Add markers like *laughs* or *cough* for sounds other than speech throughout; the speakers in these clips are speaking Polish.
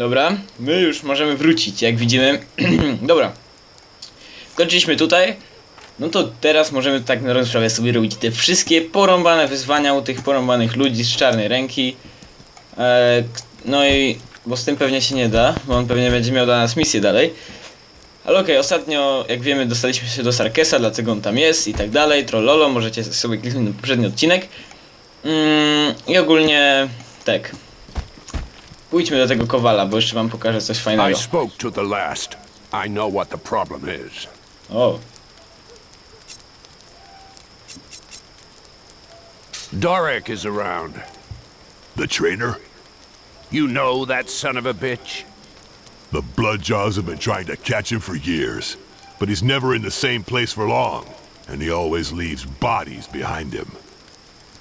Dobra, my już możemy wrócić, jak widzimy. *clears throat* Dobra. Kończyliśmy tutaj. No to teraz możemy tak na rozprawę sobie robić te wszystkie porąbane wyzwania u tych porąbanych ludzi z czarnej ręki. E, k- no i bo z tym pewnie się nie da, bo on pewnie będzie miał dla nas misję dalej. Ale okej, ostatnio, jak wiemy, dostaliśmy się do Sarkesa, dlatego on tam jest i tak dalej. Trollolo, możecie sobie kliknąć na poprzedni odcinek. Mm, I ogólnie, tak. Pójdźmy do tego kowala, bo jeszcze wam pokażę coś I fajnego. spoke to the last. I know what the problem is. O, Dorek is around. The trainer? You know that son of a bitch? The Bloodjaws have been trying to catch him for years, but he's never in the same place for long, and he always leaves bodies behind him.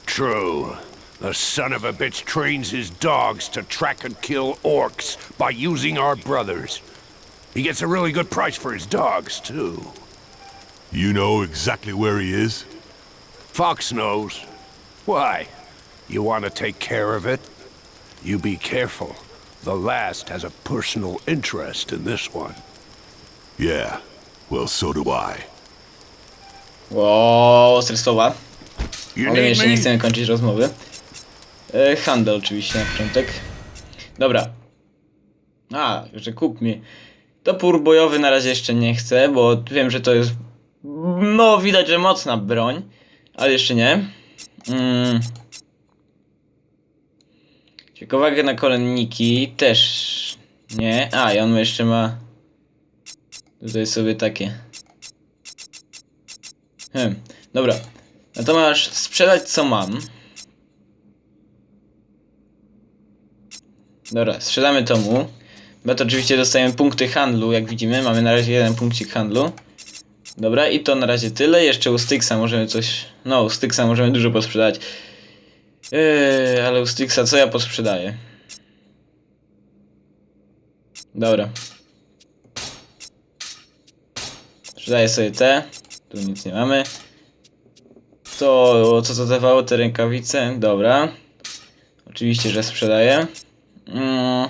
True. The son of a bitch trains his dogs to track and kill orcs by using our brothers. He gets a really good price for his dogs, too. You know exactly where he is? Fox knows. Why? You want to take care of it? You be careful. The last has a personal interest in this one. Yeah. Well, so do I. ostre słowa. You Ale need jeszcze nie me? chcemy kończyć rozmowy. E, handel oczywiście na początek. Dobra. A, że kup mi. Topór bojowy na razie jeszcze nie chcę, bo wiem, że to jest... No, widać, że mocna broń. Ale jeszcze nie. Mm. Ciekawagę na kolenniki też nie. A, i on jeszcze ma... Tutaj sobie takie. Hmm, dobra. No to masz sprzedać co mam. Dobra, sprzedamy to mu. To oczywiście dostajemy punkty handlu, jak widzimy. Mamy na razie jeden punkcik handlu. Dobra, i to na razie tyle. Jeszcze u Styxa możemy coś... No, u Styxa możemy dużo posprzedać. Yy, ale u Styxa co ja posprzedaję? Dobra. Sprzedaję sobie te. Tu nic nie mamy. To, co to dawało, te rękawice? Dobra. Oczywiście, że sprzedaję. Mm.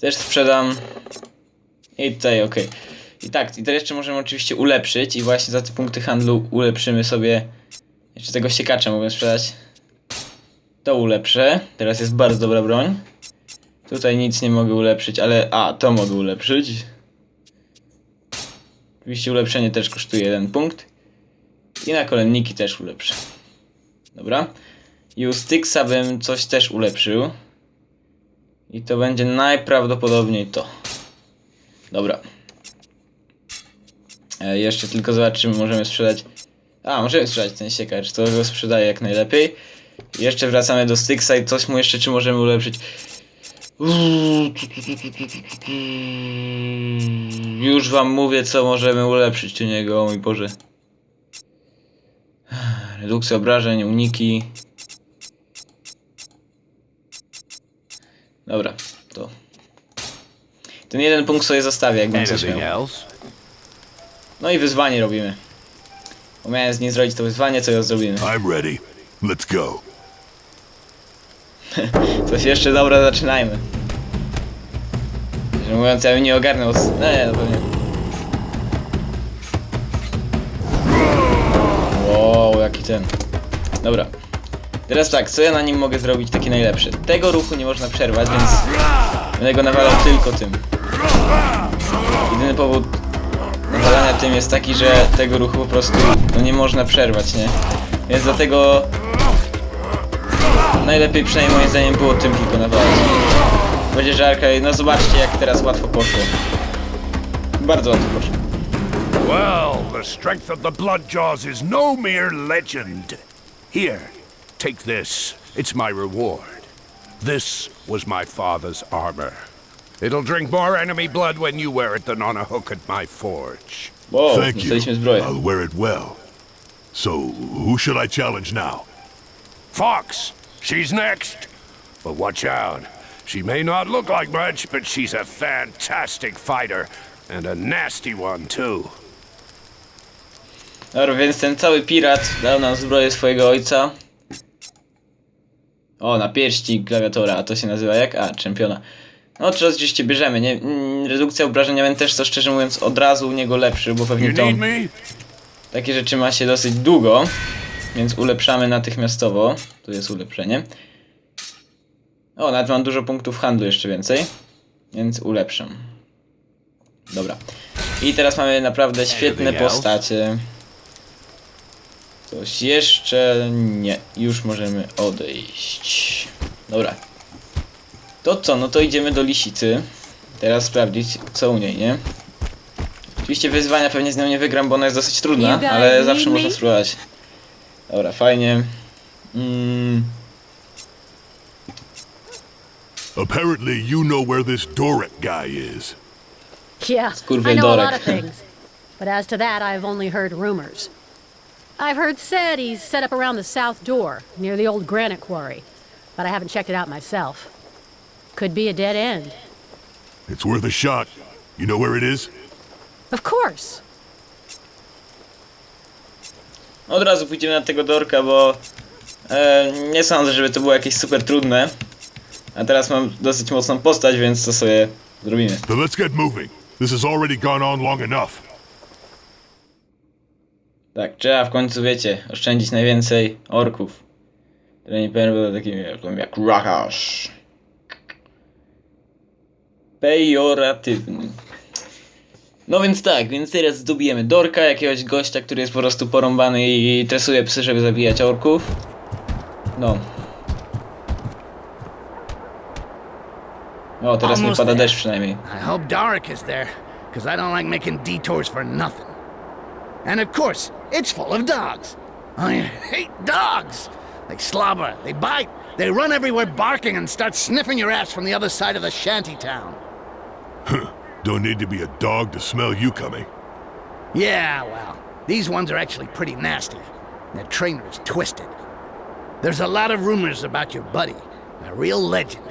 Też sprzedam. I tutaj, okej. I tak, i teraz jeszcze możemy oczywiście ulepszyć i właśnie za te punkty handlu ulepszymy sobie jeszcze tego siekacza mogę sprzedać. To ulepszę. Teraz jest bardzo dobra broń. Tutaj nic nie mogę ulepszyć, ale... A, to mogę ulepszyć. Oczywiście ulepszenie też kosztuje jeden punkt. I na kolenniki też ulepszę. Dobra. I u Styxa bym coś też ulepszył. I to będzie najprawdopodobniej to. Dobra. E, jeszcze tylko zobaczymy, możemy sprzedać. A, możemy sprzedać ten siekacz, to go sprzedaję jak najlepiej. Jeszcze wracamy do Styxa i coś mu jeszcze czy możemy ulepszyć. Już wam mówię, co możemy ulepszyć u niego, o mój Boże. Redukcja obrażeń, uniki. Dobra, to. Ten jeden punkt sobie zostawię, jakbym coś miał. No i wyzwanie robimy. Bo miałem z niej zrobić to wyzwanie, co ja zrobimy. I'm ready. Let's go. *laughs* Coś jeszcze dobra, zaczynajmy. Szczerze mówiąc, ja bym nie ogarnął. Nie, no pewnie. Wow, jaki ten. Dobra. Teraz tak, co ja na nim mogę zrobić takie najlepsze? Tego ruchu nie można przerwać, więc będę go nawalał tylko tym. Jedyny powód nawalania tym jest taki, że tego ruchu po prostu no, nie można przerwać, nie? Więc dlatego Najlepiej przynajmniej moim zdaniem było tym tylko nawalać. Będzie żarka i no zobaczcie jak teraz łatwo poszło. Bardzo łatwo poszło. Well, the strength of the Bloodjaws is no mere legend. Here, take this. It's my reward. This was my father's armor. It'll drink more enemy blood when you wear it than on a hook at my forge. Wow, Thank you. I'll wear it well. So, who should I challenge now? Fox, she's next. But watch out. She may not look like much, but she's a fantastic fighter. And a nasty one, too. Dobra, więc ten cały pirat dał nam zbroję swojego ojca. O, na pierści klawiatura, a to się nazywa jak? A, czempiona. No, czy oczywiście bierzemy, nie? Mm, Redukcja obrażenia będę też to szczerze mówiąc od razu u niego lepszy, bo pewnie You to need me? takie rzeczy ma się dosyć długo, więc ulepszamy natychmiastowo. Tu jest ulepszenie. O, nawet mam dużo punktów handlu jeszcze więcej, więc ulepszam. Dobra. I teraz mamy naprawdę świetne postacie. Coś jeszcze? Nie. Już możemy odejść. Dobra. To co? No to idziemy do Lisicy. Teraz sprawdzić, co u niej, nie? Oczywiście wyzwania pewnie z nią nie wygram, bo ona jest dosyć trudna, ale zawsze można spróbować. Dobra, fajnie. Mm, Apparently, you know where this Dorek guy is. Yeah, I know a lot of things. But as to that, I've only heard rumors. I've heard said he's set up around the south door, near the old granite quarry. But I haven't checked it out myself. Could be a dead end. It's worth a shot. You know where it is? Of course. od razu pójdziemy na tego dorka, bo e, nie sądzę, żeby to było jakieś super trudne. A teraz mam dosyć mocną postać, więc to sobie zrobimy. Then let's get moving. This has already gone on long enough. Tak, trzeba w końcu, wiecie, oszczędzić najwięcej orków. Które nie będą takimi jak, jak Rakash. Pejoratywny. No więc tak, więc teraz zdobijemy Dorka, jakiegoś gościa, który jest po prostu porąbany i tresuje psy, żeby zabijać orków. No. O, teraz nie Almost pada deszcz przynajmniej. I hope Doric is there, because I don't like making detours for nothing. And of course, it's full of dogs. I hate dogs. They slobber, they bite, they run everywhere barking and start sniffing your ass from the other side of the shanty town. Huh. Don't need to be a dog to smell you coming. Yeah, well, these ones are actually pretty nasty. Their trainer is twisted. There's a lot of rumors about your buddy, a real legend.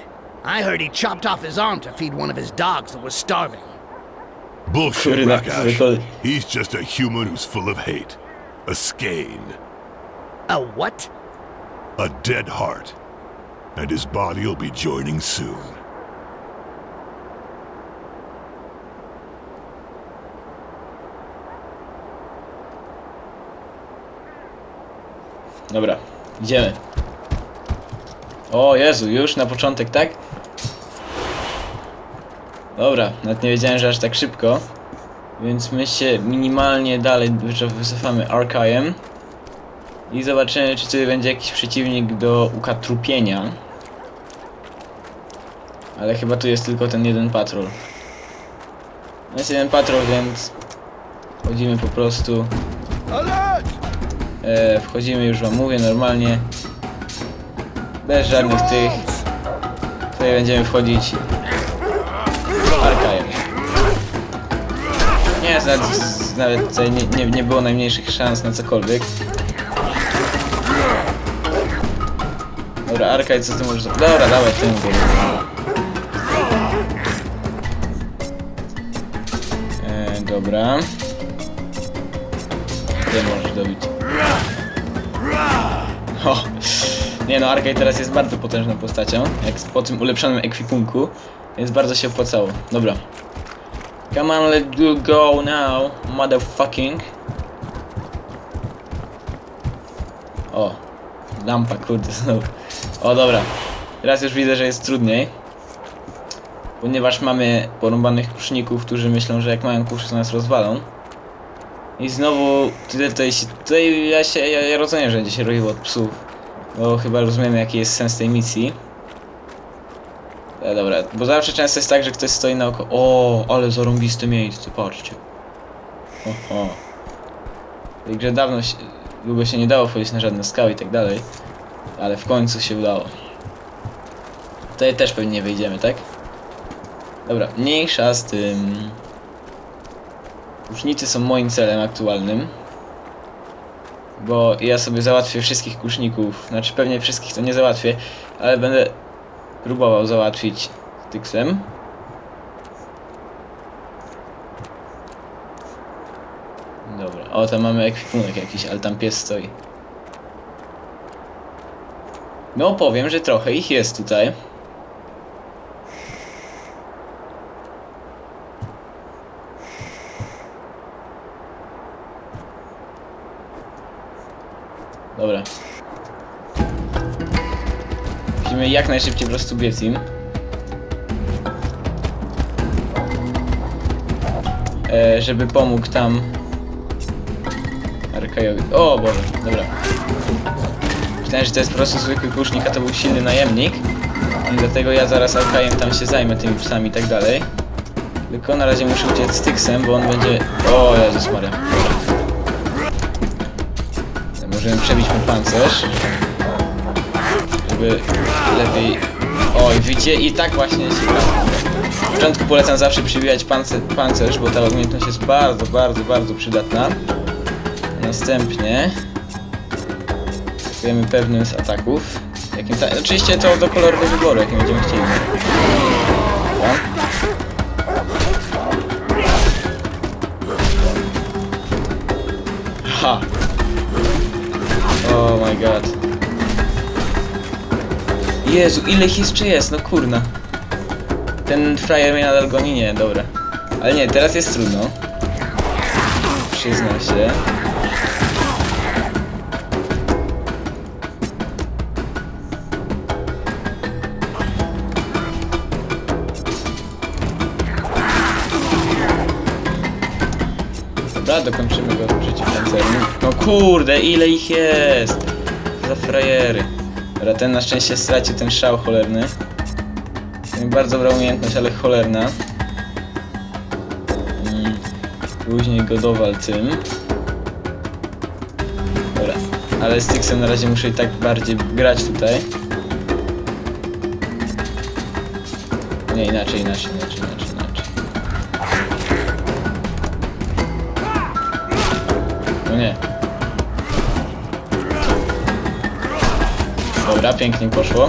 I heard he chopped off his arm to feed one of his dogs that was starving. Bullshit, Kurwa, Rakash. He's just a human who's full of hate. A skein. A what? A dead heart. And his body'll be joining soon. Dobra, idziemy. O Jezu, już na początek, tak? Dobra, nawet nie wiedziałem, że aż tak szybko. Więc my się minimalnie dalej wycof- wycofamy Arkajem. I zobaczymy, czy tutaj będzie jakiś przeciwnik do ukatrupienia. Ale chyba tu jest tylko ten jeden patrol. Jest jeden patrol, więc... Chodzimy po prostu... E, wchodzimy już wam mówię normalnie. Bez żadnych tych. Tutaj będziemy wchodzić nawet tutaj nie, nie, nie było najmniejszych szans na cokolwiek. Dobra, Arkaj, co ty możesz? Dobra, dawaj tym. E, dobra. Ty możesz dobić. O. Nie no, Arkay teraz jest bardzo potężną postacią, jak po tym ulepszonym ekwipunku, więc bardzo się opłacało. Dobra. Come on, let's go now, motherfucking. O, lampa, kurde, znowu. O, dobra. Teraz już widzę, że jest trudniej. Ponieważ mamy porąbanych kuszników, którzy myślą, że jak mają kuszy, to nas rozwalą. I znowu tutaj, tutaj, się, tutaj ja się ja, ja rozumiem, że będzie się roiło od psów. Bo chyba rozumiemy jaki jest sens tej misji. E, dobra, bo zawsze często jest tak, że ktoś stoi na oko. O, ale zarąbiste miejsce, patrzcie. Oho. W tej grze dawno się, długo się nie dało wchodzić na żadne skały i tak dalej. Ale w końcu się udało. Tutaj też pewnie nie wyjdziemy, tak? Dobra, mniejsza z tym. Kusznicy są moim celem aktualnym. Bo ja sobie załatwię wszystkich kuszników. Znaczy pewnie wszystkich to nie załatwię, ale będę próbował załatwić Tyksem. Dobra, o tam mamy ekwipunek jakiś, ale tam pies stoi. No powiem, że trochę ich jest tutaj. Jak najszybciej po prostu biec im. E, żeby pomógł tam Arkajowi. O Boże, dobra. Myślałem, że to jest po prostu zwykły kusznik, a to był silny najemnik. I dlatego ja zaraz Arkajem tam się zajmę tymi psami i tak dalej. Tylko na razie muszę uciec z Tyksem, bo on będzie... O Jezus Maria. Możemy przebić mu pancerz. Żeby lepiej... Oj, widzicie? I tak właśnie się. W początku polecam zawsze przybijać pancerz, pancerz, bo ta umiejętność jest bardzo, bardzo, bardzo przydatna. Następnie atakujemy pewnym z ataków. Jakim ta... Oczywiście to do koloru do wyboru, jakim będziemy chcieli. Ha! Oh my god. Jezu, ile ich jeszcze jest, no kurna. Ten frajer mnie nadal goni, nie, dobra. Ale nie, teraz jest trudno. Przyznam się. Dobra, dokończymy go przeciwpancernym. No kurde, ile ich jest! Za frajery. Dobra, ten na szczęście stracił ten szał cholerny. Bardzo dobra umiejętność, ale cholerna. Mm, Później go dowal tym. Dobra, ale z Tyxem na razie muszę i tak bardziej grać tutaj. Nie, inaczej, inaczej, inaczej, inaczej, inaczej. No nie. Dobra, pięknie poszło.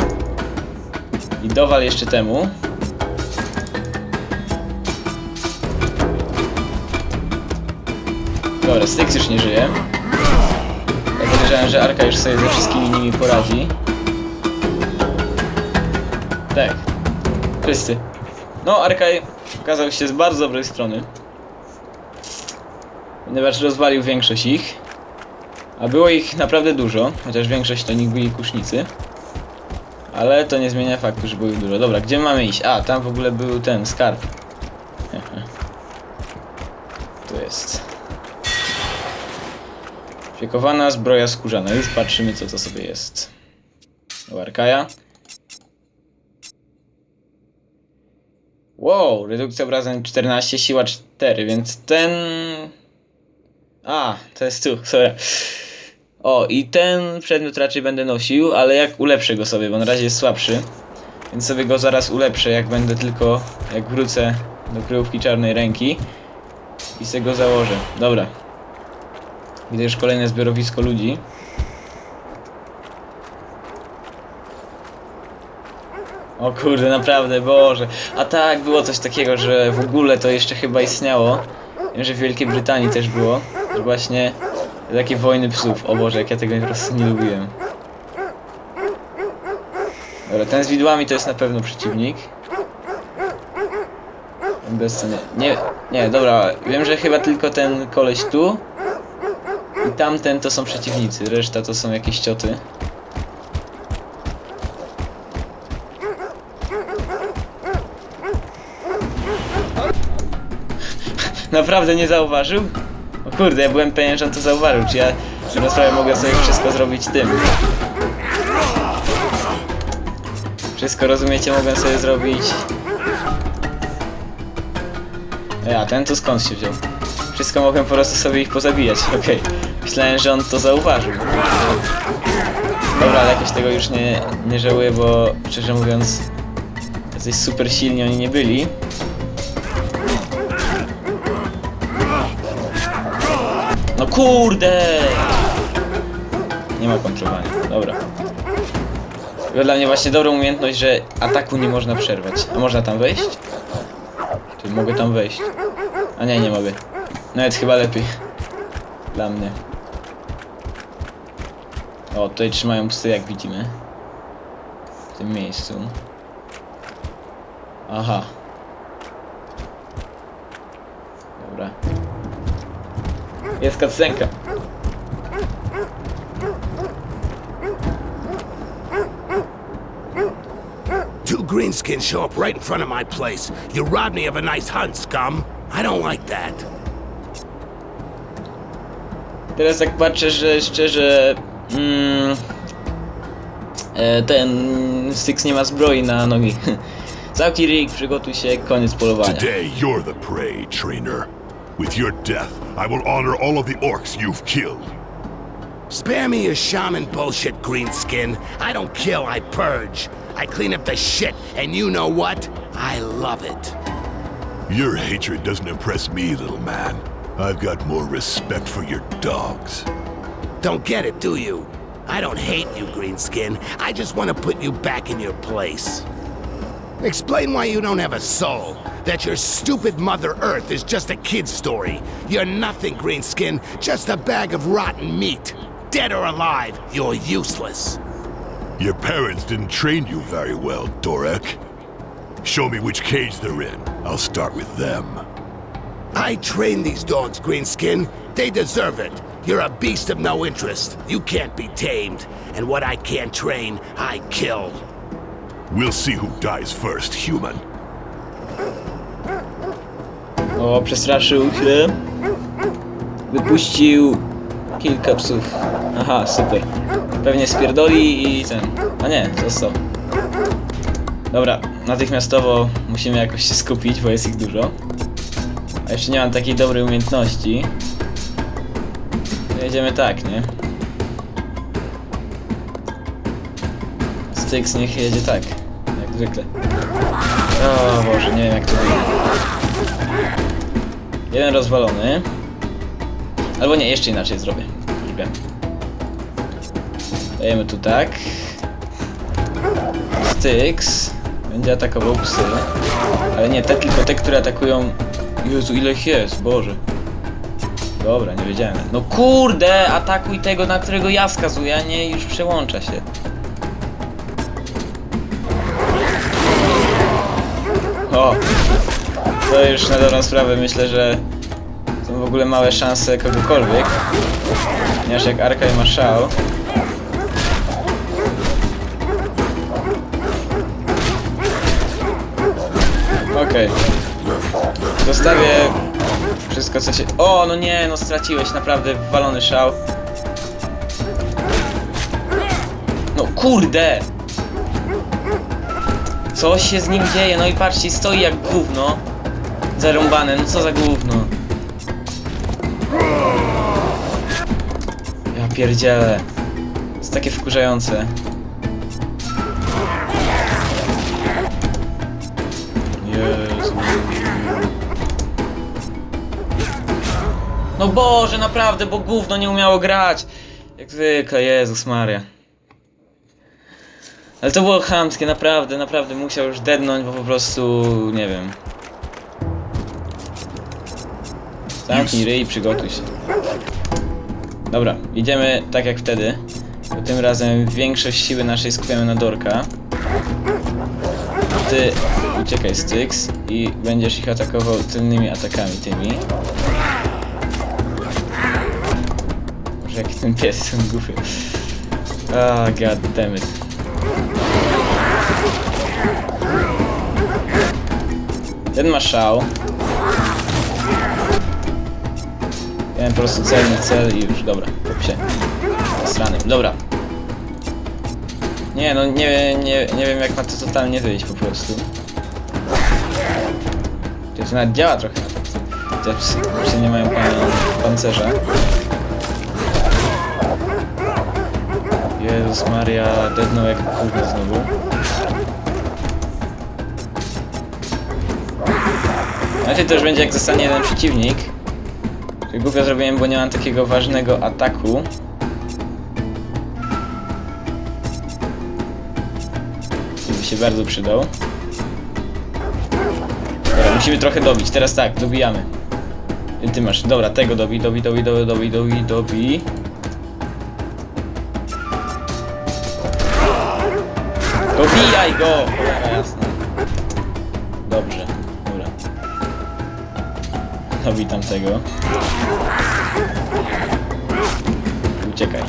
I dowal jeszcze temu. Dobra, Styx już nie żyje. Ja podejrzewałem, że Arka już sobie ze wszystkimi nimi poradzi. Tak. Wszyscy. No, Arkaj okazał się z bardzo dobrej strony. Ponieważ rozwalił większość ich. A było ich naprawdę dużo, chociaż większość to nich byli kusznicy. Ale to nie zmienia faktu, że było ich dużo. Dobra, gdzie mamy iść? A, tam w ogóle był ten skarb. *laughs* Tu jest. Fiekowana zbroja skórzana. Już patrzymy, co to sobie jest. U Arkaja. Wow, redukcja obrażeń 14, siła 4, więc ten... A, to jest tu, *laughs* sorry. O, i ten przedmiot raczej będę nosił, ale jak ulepszę go sobie, bo na razie jest słabszy. Więc sobie go zaraz ulepszę, jak będę tylko, jak wrócę do kryjówki czarnej ręki. I sobie go założę. Dobra. Widzę już kolejne zbiorowisko ludzi. O kurde, naprawdę, Boże. A tak, było coś takiego, że w ogóle to jeszcze chyba istniało. Wiem, że w Wielkiej Brytanii też było. Że właśnie takie wojny psów. O Boże, jak ja tego po prostu nie lubiłem. Dobra, ten z widłami to jest na pewno przeciwnik. Bez nie, nie, nie, dobra, wiem, że chyba tylko ten koleś tu i tamten to są przeciwnicy, reszta to są jakieś cioty. Naprawdę nie zauważył? Kurde, ja byłem pewien, że on to zauważył, czy ja na sprawę mogę sobie wszystko zrobić tym. Wszystko rozumiecie, mogę sobie zrobić... Ja, ten tu skąd się wziął? Wszystko mogłem po prostu sobie ich pozabijać, *laughs* okej. Myślałem, że on to zauważył. Dobra, ale jakoś tego już nie, nie żałuję, bo szczerze mówiąc... Jacyś super silni oni nie byli. Kurde! Nie ma kontrowania, dobra. To dla mnie właśnie dobrą umiejętność, że ataku nie można przerwać. A można tam wejść? Czy mogę tam wejść? A nie, nie mogę. Nawet chyba lepiej. Dla mnie. O, tutaj trzymają psy, jak widzimy. w tym miejscu. Aha. Jest cutscenka. Two greenskins show up right in front of my place. You robbed me of a nice hunt, scum. I don't like that. Teraz tak patrzę, że szczerze... Mm, e, ten Styx nie ma zbroi na nogi. *laughs* Zamknij ryj, przygotuj się, koniec polowania. Today, you're the prey, trainer. With your death, I will honor all of the orcs you've killed. Spare me your shaman bullshit, greenskin. I don't kill, I purge. I clean up the shit, and you know what? I love it. Your hatred doesn't impress me, little man. I've got more respect for your dogs. Don't get it, do you? I don't hate you, Greenskin. I just want to put you back in your place. Explain why you don't have a soul. That your stupid Mother Earth is just a kid's story. You're nothing, Greenskin. Just a bag of rotten meat. Dead or alive, you're useless. Your parents didn't train you very well, Dorek. Show me which cage they're in. I'll start with them. I train these dogs, Greenskin. They deserve it. You're a beast of no interest. You can't be tamed. And what I can't train, I kill. We'll see who dies first, human. O, przestraszył się. Wypuścił kilka psów. Aha, super. Pewnie spierdoli i ten. A nie, został. Dobra, natychmiastowo musimy jakoś się skupić, bo jest ich dużo. A jeszcze nie mam takiej dobrej umiejętności. Jedziemy tak, nie? Styx niech jedzie tak, jak zwykle. O Boże, nie wiem jak to wyjdzie. Jeden rozwalony. Albo nie, jeszcze inaczej zrobię. Już wiem. Dajemy tu tak. Styx będzie atakował psy. Ale nie, te tylko te, które atakują... Jezu, ile ich jest, Boże. Dobra, nie wiedziałem. No kurde, atakuj tego, na którego ja wskazuję, a nie już przełącza się. O! To już na dobrą sprawę myślę, że są w ogóle małe szanse kogokolwiek. Ponieważ jak Arkaj ma szał. Okej. Zostawię wszystko co się... O, no nie, no straciłeś naprawdę walony szał. No kurde! Coś się z nim dzieje, no i patrzcie, stoi jak gówno. Zarąbane, no co za gówno. Ja pierdzielę. Jest takie wkurzające. Jezu. No Boże, naprawdę, bo gówno nie umiało grać. Jak zwykle, Jezus Maria. Ale to było chamskie, naprawdę, naprawdę musiał już dednąć, bo po prostu, nie wiem. Zamknij ryj i przygotuj się. Dobra, idziemy tak jak wtedy. Tylko tym razem większość siły naszej skupiamy na Dorka. Ty uciekaj Styx i będziesz ich atakował tylnymi atakami tymi. Może jaki ten pies ten głupy. Ah, god damn it. Ten ma szał. Mam po prostu celny cel i już, dobra, kup się. Stranym, dobra. Nie, no nie, nie, nie wiem jak ma to totalnie wyjść po prostu. To nawet działa trochę. Te psy, psy nie mają pan, pancerza. Jezus Maria, dednął jak kurde znowu. Znaczy to już będzie jak zostanie jeden przeciwnik. Czyli głupio zrobiłem, bo nie mam takiego ważnego ataku. Który by się bardzo przydał. Dobra, musimy trochę dobić. Teraz tak, dobijamy. Ty masz, dobra, tego dobi, dobi, dobi, dobi, dobi, dobi, dobi. Dobijaj go! Cholera jasna. Dobrze, dobra. Dobij tamtego. Uciekaj.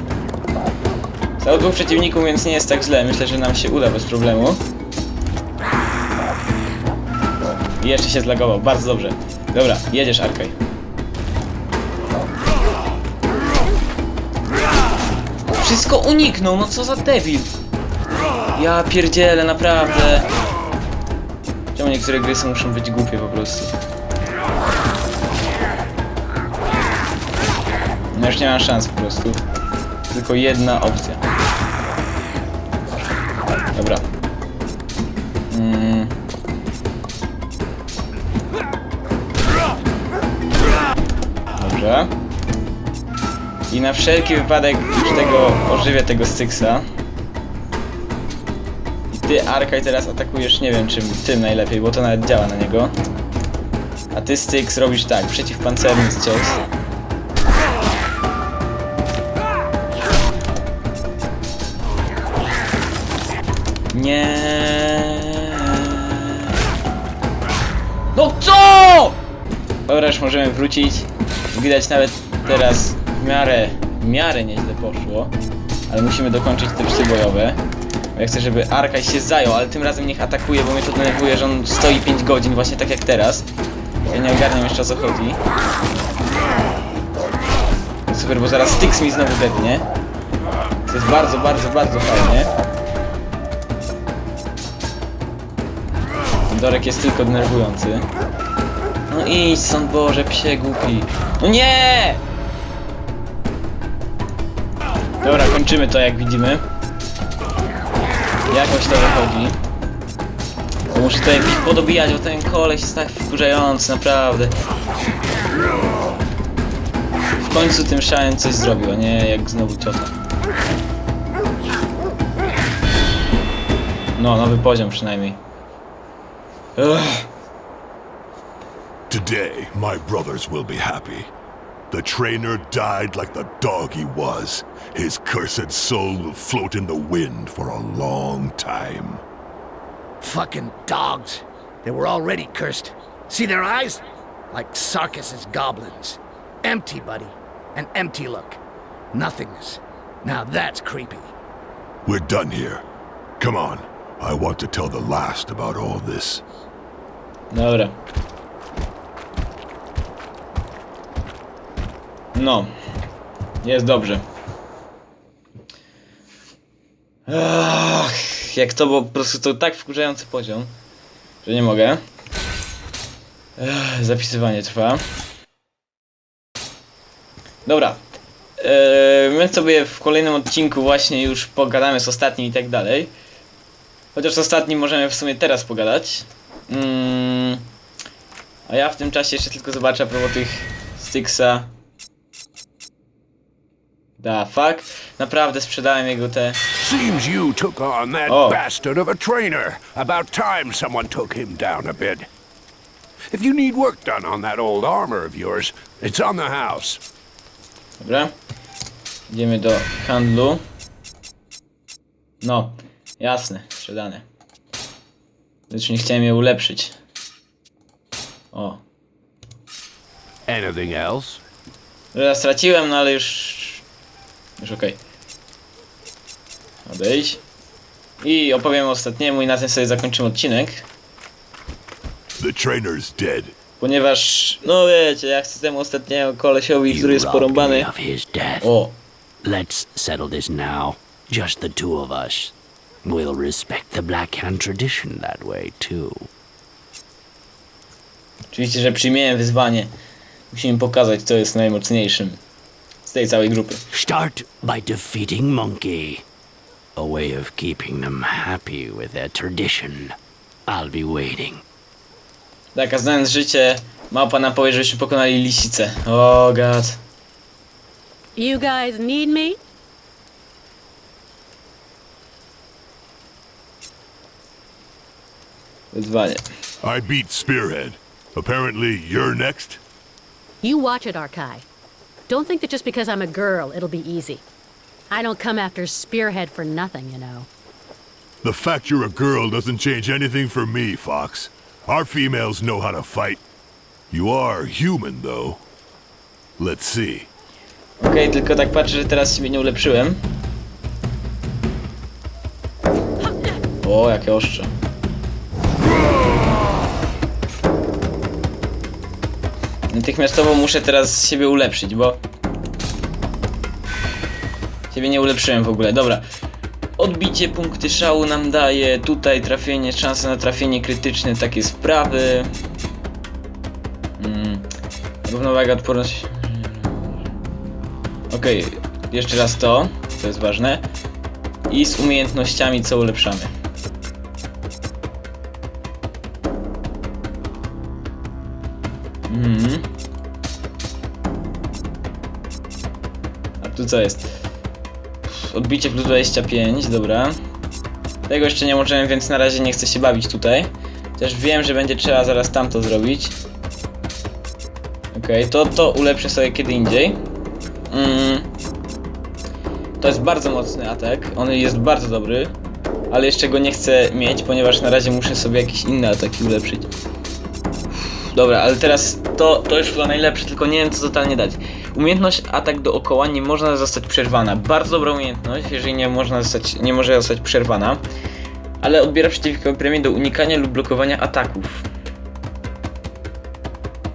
Cały dwóch przeciwników, więc nie jest tak źle. Myślę, że nam się uda bez problemu. I jeszcze się zlagował, bardzo dobrze. Dobra, jedziesz Arkaj. Wszystko uniknął, no co za debil. Ja pierdzielę, naprawdę. Czemu niektóre gry są, muszą być głupie po prostu? No już nie mam szans po prostu. Tylko jedna opcja. Dobra. Mm. Dobrze. I na wszelki wypadek już tego ożywię tego Styxa. Ty Arkaj teraz atakujesz, nie wiem czym, tym najlepiej, bo to nawet działa na niego. A ty Styx robisz tak, przeciwpancerny cios. Nie. No co? Dobra, już możemy wrócić. Widać nawet teraz w miarę, w miarę nieźle poszło. Ale musimy dokończyć te psy bojowe. Ja chcę, żeby Arkaj się zajął, ale tym razem niech atakuje, bo mnie to denerwuje, że on stoi 5 godzin, właśnie tak jak teraz. Ja nie ogarniam jeszcze o co chodzi. Super, bo zaraz Styx mi znowu dednie. To jest bardzo, bardzo, bardzo fajnie. Dorek jest tylko denerwujący. No idź stąd, Boże, psie głupi. No nie! Dobra, kończymy to jak widzimy. Jakoś to wychodzi. Muszę to jakiś podobijać, bo ten koleś jest tak wkurzający, naprawdę. W końcu tym szałem coś zrobił, a nie jak znowu ciota. No, nowy poziom przynajmniej. Ugh. Today, my brothers will be happy. The trainer died like the dog he was. His cursed soul will float in the wind for a long time. Fucking dogs. They were already cursed. See their eyes? Like Sarkis's goblins. Empty, buddy. An empty look. Nothingness. Now that's creepy. We're done here. Come on. I want to tell the last about all this. No, Dobra. No. Jest dobrze. Ach, jak to było po prostu to tak wkurzający poziom, że nie mogę. Ech, zapisywanie trwa. Dobra. Eee, my sobie w kolejnym odcinku właśnie już pogadamy z ostatnim i tak dalej. Chociaż z ostatnim możemy w sumie teraz pogadać. Mm, a ja w tym czasie jeszcze tylko zobaczę a propos tych Styxa. Da fuck. Naprawdę sprzedałem jego te. Seems you took on that Oh. bastard of a trainer. About time someone took him down a bit. If you need work done on that old armor of yours, it's on the house. Dobra. Idziemy do handlu. No, jasne, sprzedane. Lecz nie chciałem je ulepszyć. O. Anything else? Ja straciłem, no ale już... Już okej. Odejdź. I opowiem ostatniemu i na tym sobie zakończymy odcinek. The trainer's dead. Ponieważ, no wiecie, ja chcę temu ostatniemu kolesiowi, który jest porąbany. me of his death. O, Let's settle this now. Just the two of us. We'll respect the Black Hand tradition that way, too. oczywiście, że przyjmiemy wyzwanie. Musimy pokazać, kto jest najmocniejszym z tej całej grupy. Start by defeating Monkey. A way of keeping them happy with their tradition. I'll be waiting. Tak, a znając życie, małpa nam powie, żebyśmy pokonali lisicę. O, gad. You guys need me? Wyzwanie. I beat Spearhead. Apparently, you're next? You watch it, Arkai. Don't think that just because I'm a girl, it'll be easy. I don't come after Spearhead for nothing, you know. The fact you're a girl doesn't change anything for me, Fox. Our females know how to fight. You are human, though. Let's see. Okej, tylko tak patrzę, że teraz siebie nie ulepszyłem. O, jakie ostrze. Natychmiastowo muszę teraz siebie ulepszyć, bo... Siebie nie ulepszyłem w ogóle, dobra. Odbicie, punkty szału nam daje, tutaj trafienie, szanse na trafienie krytyczne, takie sprawy. Mm. Równowaga, odporność... Okej, jeszcze raz to, to jest ważne. I z umiejętnościami co ulepszamy. Co jest? Odbicie plus 25, dobra. Tego jeszcze nie możemy, więc na razie nie chcę się bawić tutaj. Też wiem, że będzie trzeba zaraz tamto zrobić. Okej, to to ulepszę sobie kiedy indziej. Mm. To jest bardzo mocny atak, on jest bardzo dobry, ale jeszcze go nie chcę mieć, ponieważ na razie muszę sobie jakieś inne ataki ulepszyć. Dobra, ale teraz to, to już chyba najlepsze, tylko nie wiem co totalnie dać. Umiejętność atak dookoła nie można zostać przerwana. Bardzo dobra umiejętność, jeżeli nie można zostać, nie może zostać przerwana. Ale odbiera przeciwnikowi premię do unikania lub blokowania ataków.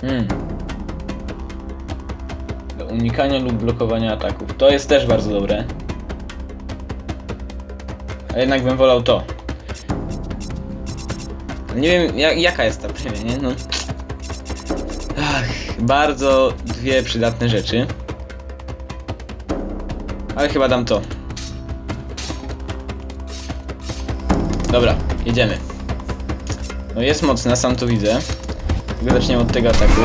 Hmm. Do unikania lub blokowania ataków. To jest też bardzo dobre. A jednak bym wolał to. Nie wiem jak, jaka jest ta premia, nie? No. Ach, bardzo dwie przydatne rzeczy. Ale chyba dam to. Dobra, jedziemy. No jest mocna, sam to widzę. Zaczniemy od tego ataku.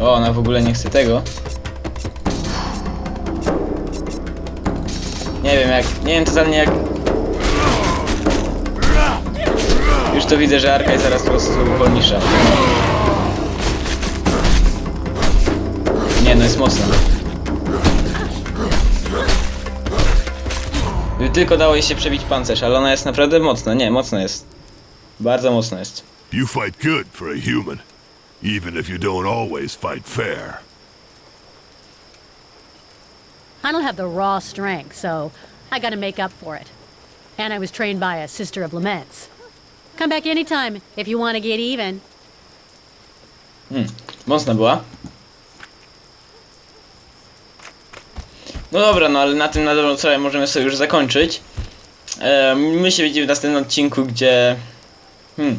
O, ona w ogóle nie chce tego. Nie wiem jak, nie wiem totalnie jak... to widzę, że Arka jest zaraz po prostu wolniejsza. Nie no, jest mocna. Gdyby tylko dało jej się przebić pancerz, ale ona jest naprawdę mocna. Nie, mocna jest. Bardzo mocna jest. You fight good for a human, even if you don't always fight fair. I don't have the raw strength, so I gotta make up for it. And I was trained by a sister of laments. Come back anytime if you want to get even. Mocna była. No dobra, no ale na tym na dobrą sprawę możemy sobie już zakończyć. E, my się widzimy w następnym odcinku, gdzie... Hmm.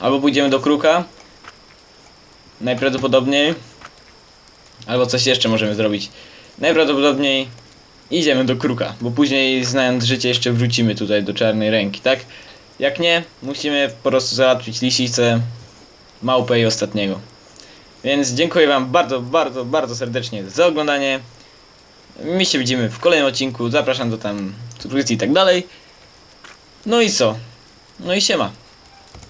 Albo pójdziemy do Kruka. Najprawdopodobniej. Albo coś jeszcze możemy zrobić. Najprawdopodobniej idziemy do Kruka, bo później znając życie jeszcze wrócimy tutaj do Czarnej Ręki, tak? Jak nie, musimy po prostu załatwić lisicę, małpę i ostatniego. Więc dziękuję wam bardzo, bardzo, bardzo serdecznie za oglądanie. My się widzimy w kolejnym odcinku. Zapraszam do tam subskrypcji i tak dalej. No i co? No i siema.